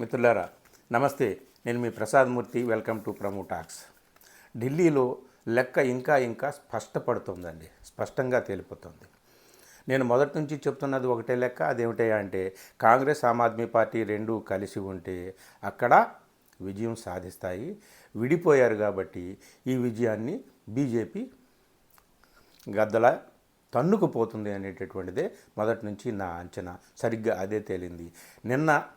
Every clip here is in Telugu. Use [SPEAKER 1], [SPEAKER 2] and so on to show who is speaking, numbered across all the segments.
[SPEAKER 1] మిత్రులారా నమస్తే. నేను మీ Prasad Murthy. Welcome to promo talks. ఢిల్లీలో లెక్క ఇంకా ఇంకా స్పష్టపడుతుందండి. స్పష్టంగా తేలిపోతుంది. నేను మొదటి నుంచి చెప్తున్నది ఒకటే లెక్క. అదేమిటయా అంటే కాంగ్రెస్ ఆమ్ ఆద్మీ పార్టీ రెండు కలిసి ఉంటే అక్కడ విజయం సాధిస్తాయి. విడిపోయారు కాబట్టి ఈ విజయాన్ని బీజేపీ గద్దల తన్నుకుపోతుంది అనేటటువంటిదే మొదటి నుంచి నా అంచనా. సరిగ్గా అదే తేలింది. నిన్న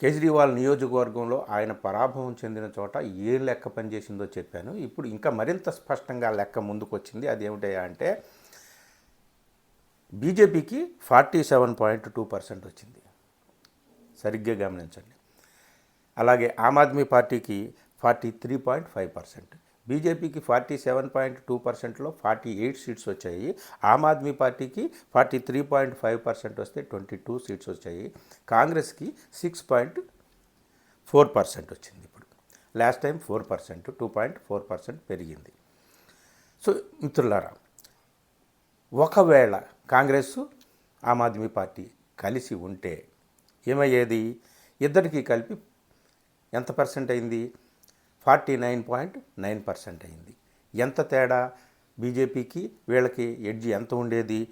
[SPEAKER 1] కేజ్రీవాల్ నియోజకవర్గంలో ఆయన పరాభవం చెందిన చోట ఏ లెక్క పనిచేసిందో చెప్పాను. ఇప్పుడు ఇంకా మరింత స్పష్టంగా లెక్క ముందుకు వచ్చింది అదేమిటయా అంటే బీజేపీకి forty seven point two percent వచ్చింది. సరిగ్గా గమనించండి. అలాగే ఆమ్ ఆద్మీ పార్టీకి forty three point five percent. బీజేపీకి ఫార్టీ సెవెన్ పాయింట్ టూ పర్సెంట్లో ఫార్టీ ఎయిట్ సీట్స్ వచ్చాయి. ఆమ్ ఆద్మీ పార్టీకి forty three point five percent వస్తే ట్వంటీ టూ సీట్స్ వచ్చాయి. కాంగ్రెస్కి సిక్స్ పాయింట్ ఫోర్ పర్సెంట్ వచ్చింది ఇప్పుడు. Last time four percent two point four percent పెరిగింది. సో మిత్రులారా ఒకవేళ కాంగ్రెస్ ఆమ్ ఆద్మీ పార్టీ కలిసి ఉంటే ఏమయ్యేది? ఇద్దరికి కలిపి ఎంత పర్సెంట్ అయింది? Forty nine point nine percent అయింది. ఎంత తేడా? బీజేపీకి వీళ్ళకి ఎడ్జి ఎంత ఉండేది?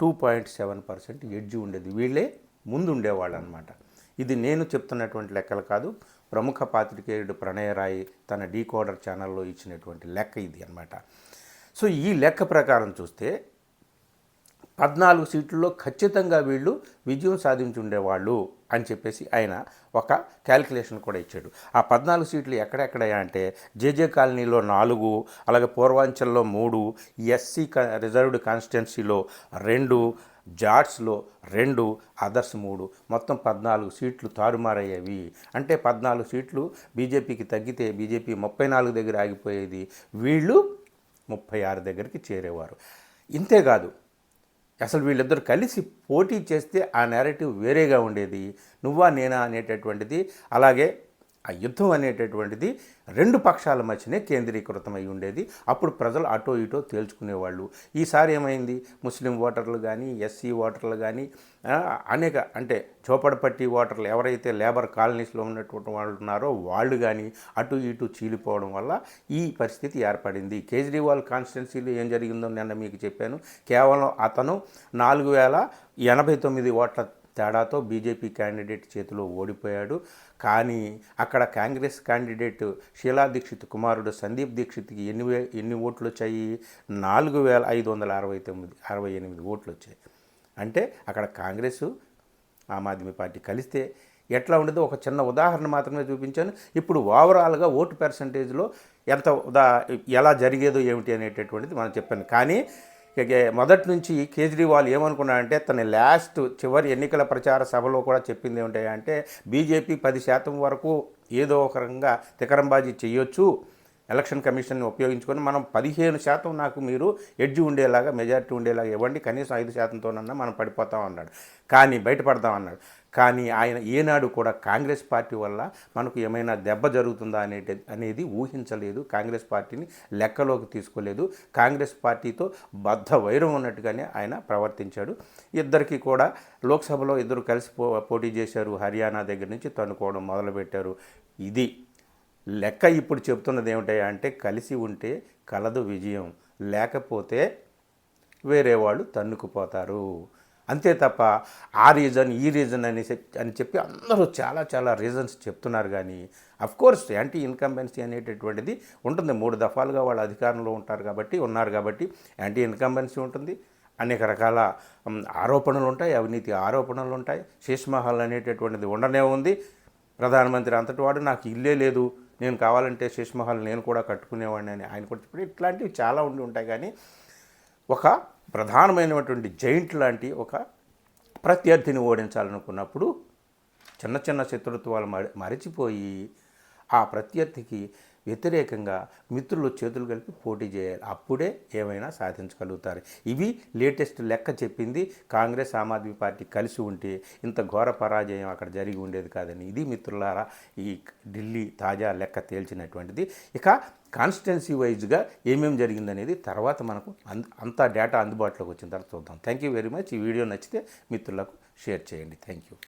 [SPEAKER 1] Two point seven percent edge ఉండేది. వీళ్ళే ముందు ఉండేవాళ్ళు అనమాట ఇది నేను చెప్తున్నటువంటి లెక్కలు కాదు. ప్రముఖ పాత్రికేయుడు ప్రణయరాయి తన డీకోడర్ ఛానల్లో ఇచ్చినటువంటి లెక్క ఇది అన్నమాట. సో ఈ లెక్క ప్రకారం చూస్తే పద్నాలుగు సీట్లలో ఖచ్చితంగా వీళ్ళు విజయం సాధించి ఉండేవాళ్ళు అని చెప్పేసి ఆయన ఒక క్యాలిక్యులేషన్ కూడా ఇచ్చాడు. ఆ పద్నాలుగు సీట్లు ఎక్కడెక్కడ అంటే జేజే కాలనీలో నాలుగు అలాగే పూర్వాంచల్లో మూడు ఎస్సీ రిజర్వ్డ్ కాన్స్టిట్యున్సీలో రెండు జాట్స్లో రెండు అదర్స్ మూడు. మొత్తం పద్నాలుగు సీట్లు తారుమారయ్యేవి. అంటే పద్నాలుగు సీట్లు బీజేపీకి తగ్గితే బీజేపీ ముప్పై నాలుగు దగ్గర ఆగిపోయేది. వీళ్ళు ముప్పై ఆరు దగ్గరికి చేరేవారు. ఇంతేకాదు అసలు వీళ్ళిద్దరు కలిసి పోటీ చేస్తే ఆ నేరేటివ్ వేరేగా ఉండేది. నువ్వా నేనా అనేటటువంటిది. అలాగే ఆ యుద్ధం అనేటటువంటిది రెండు పక్షాల మధ్యనే కేంద్రీకృతమై ఉండేది. అప్పుడు ప్రజలు అటో ఇటో తేల్చుకునేవాళ్ళు. ఈసారి ఏమైంది? ముస్లిం ఓటర్లు కానీ ఎస్సీ ఓటర్లు కానీ అనేక అంటే చోపడపట్టి ఓటర్లు ఎవరైతే లేబర్ కాలనీస్లో ఉన్నటువంటి వాళ్ళు ఉన్నారో వాళ్ళు కానీ అటు ఇటు చీలిపోవడం వల్ల ఈ పరిస్థితి ఏర్పడింది. కేజ్రీవాల్ కాన్స్టిట్యున్సీలో ఏం జరిగిందో నిన్న మీకు చెప్పాను. కేవలం అతను నాలుగు వేల ఎనభై తొమ్మిది ఓట్ల తేడాతో బీజేపీ క్యాండిడేట్ చేతిలో ఓడిపోయాడు. కానీ అక్కడ కాంగ్రెస్ క్యాండిడేట్ షీలా దీక్షిత్ కుమారుడు సందీప్ దీక్షిత్కి ఎన్ని వే ఎన్ని ఓట్లు వచ్చాయి నాలుగు వేల ఐదు వందల అరవై తొమ్మిది అరవై ఎనిమిది ఓట్లు వచ్చాయి అంటే అక్కడ కాంగ్రెస్ ఆమ్ ఆద్మీ పార్టీ కలిస్తే ఎట్లా ఉండదో ఒక చిన్న ఉదాహరణ మాత్రమే చూపించాను. ఇప్పుడు ఓవరాల్గా ఓటు పర్సంటేజ్లో ఎంత ఉదా ఎలా జరిగేదో ఏమిటి అనేటటువంటిది మనం చెప్పాను. కానీ మొదటి నుంచి కేజ్రీవాల్ ఏమనుకున్నాడంటే తన లాస్ట్ చివరి ఎన్నికల ప్రచార సభలో కూడా చెప్పింది ఏమిటంటే బీజేపీ పది శాతం వరకు ఏదో ఒక రకంగా తికరంబాజీ చేయొచ్చు ఎలక్షన్ కమిషన్ని ఉపయోగించుకొని మనం పదిహేను శాతం నాకు మీరు ఎడ్జ్ ఉండేలాగా మెజారిటీ ఉండేలాగా ఇవ్వండి. కనీసం ఐదు శాతంతోనన్నా మనం పడిపోతాం అన్నాడు. కానీ బయటపడదాం అన్నాడు. కానీ ఆయన ఏనాడు కూడా కాంగ్రెస్ పార్టీ వల్ల మనకు ఏమైనా దెబ్బ జరుగుతుందా అనే అనేది ఊహించలేదు. కాంగ్రెస్ పార్టీని లెక్కలోకి తీసుకోలేదు. కాంగ్రెస్ పార్టీతో బద్ధ వైరం ఉన్నట్టుగానే ఆయన ప్రవర్తించాడు. ఇద్దరికి కూడా లోక్సభలో ఇద్దరు కలిసి పో పోటీ చేశారు. హర్యానా దగ్గర నుంచి తనుకోవడం మొదలుపెట్టారు. ఇది లెక్క ఇప్పుడు చెప్తున్నది ఏమిటయ్యా అంటే కలిసి ఉంటే కలదు విజయం లేకపోతే వేరే వాళ్ళు తన్నుకుపోతారు. అంతే తప్ప ఆ రీజన్ ఈ రీజన్ అని అని చెప్పి అందరూ చాలా చాలా రీజన్స్ చెప్తున్నారు కానీ కోర్స్ యాంటీ ఇన్కంబెన్సీ అనేటటువంటిది ఉంటుంది. మూడు దఫాలుగా వాళ్ళు అధికారంలో ఉంటారు కాబట్టి ఉన్నారు కాబట్టి యాంటీ ఇన్కంబెన్సీ ఉంటుంది. అనేక రకాల ఆరోపణలు ఉంటాయి అవినీతి ఆరోపణలు ఉంటాయి. శేష్ మహల్ అనేటటువంటిది ఉండనే ఉంది. ప్రధానమంత్రి అంతటి వాడు నాకు ఇల్లే లేదు. నేను కావాలంటే శేష్ మహల్ నేను కూడా కట్టుకునేవాడిని అని ఆయన కూడా చెప్పి ఇట్లాంటివి చాలా ఉండి ఉంటాయి. కానీ ఒక ప్రధానమైనటువంటి జైంట్ లాంటి ఒక ప్రత్యర్థిని ఓడించాలనుకున్నప్పుడు చిన్న చిన్న శత్రుత్వాలు మర- మరచిపోయి ఆ ప్రత్యర్థికి వ్యతిరేకంగా మిత్రులు చేతులు కలిపి పోటీ చేయాలి. అప్పుడే ఏమైనా సాధించగలుగుతారు. ఇవి లేటెస్ట్ లెక్క చెప్పింది కాంగ్రెస్ ఆమ్ ఆద్మీ పార్టీ కలిసి ఉంటే ఇంత ఘోర పరాజయం అక్కడ జరిగి ఉండేది కాదని ఇది మిత్రులారా ఈ ఢిల్లీ తాజా లెక్క తేల్చినటువంటిది. ఇక కాన్స్టిట్యున్సీ వైజ్గా ఏమేమి జరిగిందనేది తర్వాత మనకు అంత అంతా డేటా అందుబాటులోకి వచ్చిన తర్వాత చూద్దాం. థ్యాంక్ యూ వెరీ మచ్ ఈ వీడియో నచ్చితే మిత్రులకు షేర్ చేయండి. Thank you